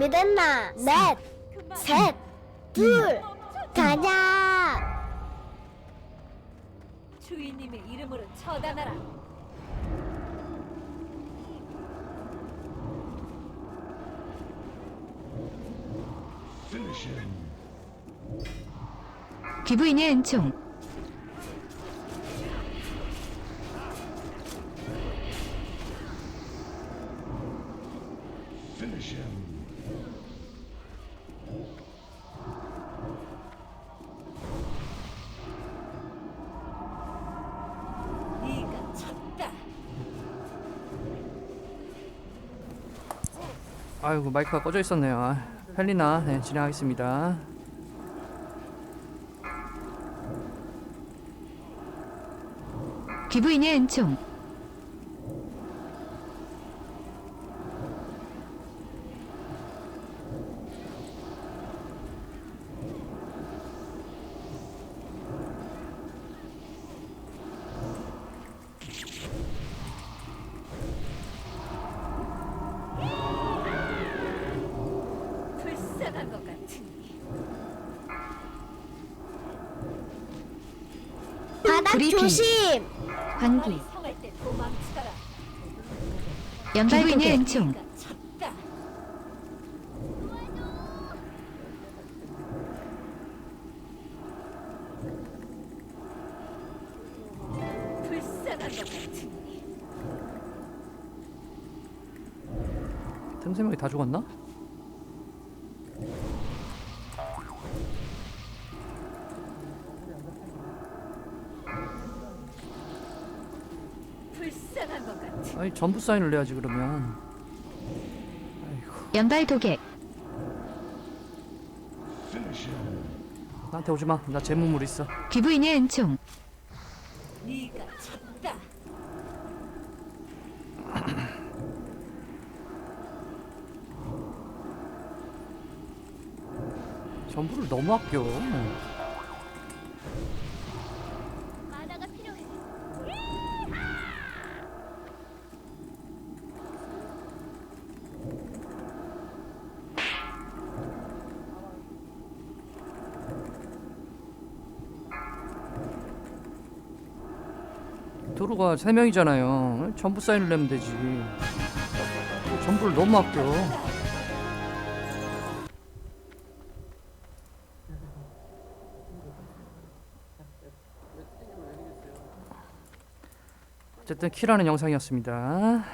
준비됐나? 넷, 셋, 둘, 가자! 주인님의 이름으로 처단하라. 귀부인의 은총 네가 아이고 마이크가 꺼져 있었네요. 아, 헬리나 네, 진행하겠습니다. 귀부인의 은총 불쌍한 것 같으니. 바닥 브리핑. 조심! 관기 말이 성할 때 은총. 불쌍한 것 같으니. 틈새 명이 다 죽었나? 아니 전부 사인을 내야지 그러면. 연발 도개 나한테 오지 마. 나 재무물 있어. 귀부인의 은총 네가 쳤다. 전부를 너무 아껴. 바다가 필요해. 도루가 세 명이잖아요. 전부 사인을 내면 되지. 전부를 너무 아껴. 어쨌든 키라는 영상이었습니다.